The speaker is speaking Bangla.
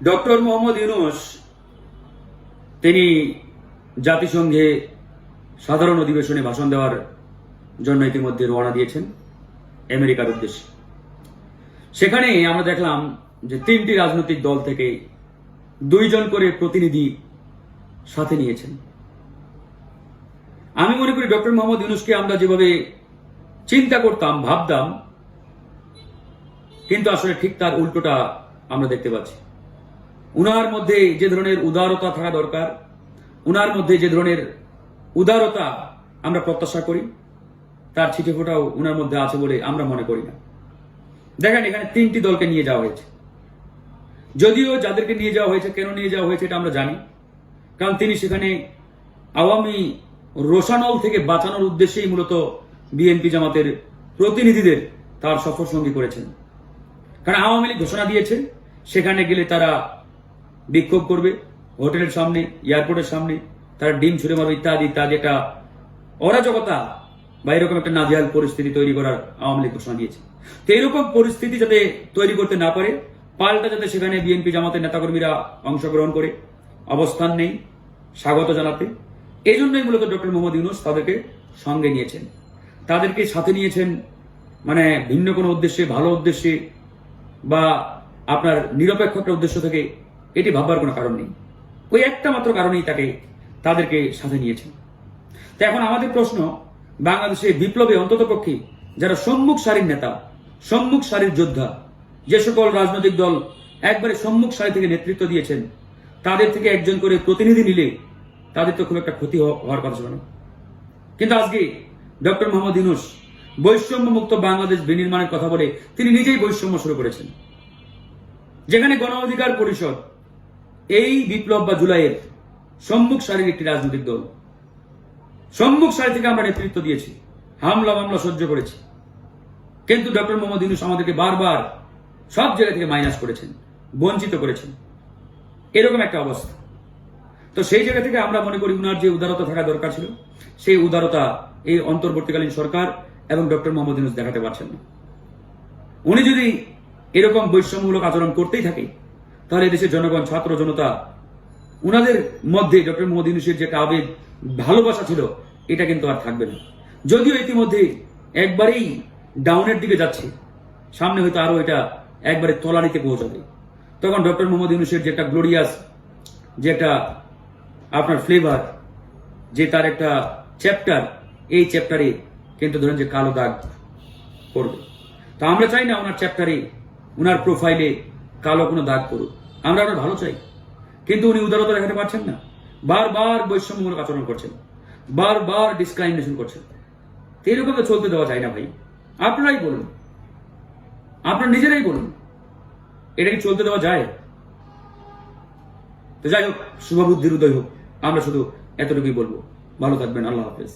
ডক্টর মোহাম্মদ ইউনুস, তিনি জাতিসংঘে সাধারণ অধিবেশনে ভাষণ দেওয়ার জন্য ইতিমধ্যে রওনা দিয়েছেন আমেরিকার উদ্দেশ্যে। সেখানে আমরা দেখলাম যে তিনটি রাজনৈতিক দল থেকে দুইজন করে প্রতিনিধি সাথে নিয়েছেন। আমি মনে করি ডক্টর মোহাম্মদ ইউনুসকে আমরা যেভাবে চিন্তা করতাম, ভাবতাম, কিন্তু আসলে ঠিক তার উল্টোটা আমরা দেখতে পাচ্ছি। উনার মধ্যে যে ধরনের উদারতা থাকা দরকার, উনার মধ্যে যে ধরনের উদারতা আমরা প্রত্যাশা করি, তার ছিটে ফোটাও উনার মধ্যে আছে বলে আমরা মনে করি না। দেখেন, এখানে তিনটি দলকে নিয়ে যাওয়া হয়েছে। যদিও যাদেরকে নিয়ে যাওয়া হয়েছে, কেন নিয়ে যাওয়া হয়েছে এটা আমরা জানি, কারণ তিনি সেখানে আওয়ামী রোশানল থেকে বাঁচানোর উদ্দেশ্যেই মূলত বিএনপি জামাতের প্রতিনিধিদের তার সফর সঙ্গী করেছেন। কারণ আওয়ামী লীগ ঘোষণা দিয়েছে, সেখানে গেলে তারা বিক্ষোভ করবে, হোটেলের সামনে, এয়ারপোর্টের সামনে, তারা ডিম ছুড়ে মারবে ইত্যাদি ইত্যাদি একটা অরাজকতা বা এরকম একটা নাজিয়াল পরিস্থিতি তৈরি করার আওয়ামী লীগ ঘোষণা দিয়েছে। তো এরকম পরিস্থিতি যাতে তৈরি করতে না পারে, পাল্টা যাতে সেখানে বিএনপি জামাতের নেতাকর্মীরা অংশগ্রহণ করে, অবস্থান নেই, স্বাগত জানাতে এই জন্যই মূলত ডক্টর মোহাম্মদ ইউনুস তাদেরকে সঙ্গে নিয়েছেন। তাদেরকে সাথে নিয়েছেন মানে ভিন্ন কোনো উদ্দেশ্যে, ভালো উদ্দেশ্যে বা আপনার নিরপেক্ষ একটা উদ্দেশ্য থেকে এটি ভাববার কোনো কারণ নেই। ওই একটা মাত্র কারণেই তাকে, তাদেরকে সাথে নিয়েছেন। তো এখন আমাদের প্রশ্ন, বাংলাদেশে বিপ্লবে অন্ততপক্ষে যারা সম্মুখ সারির নেতা, সম্মুখ সারির যোদ্ধা, যে সকল রাজনৈতিক দল একবারে সম্মুখ সারি থেকে নেতৃত্ব দিয়েছেন, তাদের থেকে একজন করে প্রতিনিধি নিলে তাদের তো খুব একটা ক্ষতি হওয়া- হওয়ার কথা ছিল না। কিন্তু আজকে ডক্টর মোহাম্মদ ইউনুস বৈষম্য মুক্ত বাংলাদেশ বিনির্মাণের কথা বলে তিনি নিজেই বৈষম্য শুরু করেছেন। যেখানে গণ অধিকার পরিষদ এই বিপ্লব বা জুলাইয়ের সম্মুখ সারির একটি রাজনৈতিক দল। সম্মুখ সারি থেকে আমরা নেতৃত্ব দিয়েছি। হামলা, মামলা সহ্য করেছি। কিন্তু ডক্টর মোহাম্মদ ইউনুস আমাদেরকে বারবার সব জায়গা থেকে মাইনাস করেছেন, বঞ্চিত করেছেন। এরকম একটা অবস্থা। তো সেই জায়গা থেকে আমরা মনে করি উনার যে উদারতা থাকা দরকার ছিল, সেই উদারতা এই অন্তর্বর্তীকালীন সরকার এবং ডক্টর মোহাম্মদ ইউনুস দেখাতে পারছেন না। উনি যদি এরকম বৈষম্যমূলক আচরণ করতেই থাকে তাহলে দেশের জনগণ, ছাত্র জনতা, উনাদের মধ্যে ডক্টর মোহাম্মদ ইউনুসের যে একটা আবেগ, ভালোবাসা ছিল, এটা কিন্তু আর থাকবে না। যদিও ইতিমধ্যে একবারেই ডাউনের দিকে যাচ্ছে, সামনে হয়তো আরও এটা একবারে তলানিতে পৌঁছাবে। তখন ডক্টর মোহাম্মদ ইউনুসের যে একটা গ্লোরিয়াস যে একটা আপনার ফ্লেভার যে তার একটা চ্যাপ্টার এই চ্যাপ্টারে কিন্তু ধরেন যে কালো দাগ পড়বে। তো আমরা চাই না ওনার চ্যাপ্টারে ওনার প্রোফাইলে কালো কোনো দাগ পড়ুক। আমরা ওনার ভালো চাই। কিন্তু উনি উদারতা দেখাতে পারছেন না। বারবার বৈষম্যমূলক আচরণ করছেন। বারবার ডিসক্রাইমিনেশন করছেন। এরকম তো চলতে দেওয়া যায় না ভাই। আপনারাই বলুন। আপনারা নিজেরাই বলুন। এটা কি চলতে দেওয়া যায়? তো যাই হোক, শুভবুদ্ধির উদয় হোক। আমরা শুধু এতটুকুই বলব। ভালো থাকবেন। আল্লাহ হাফেজ।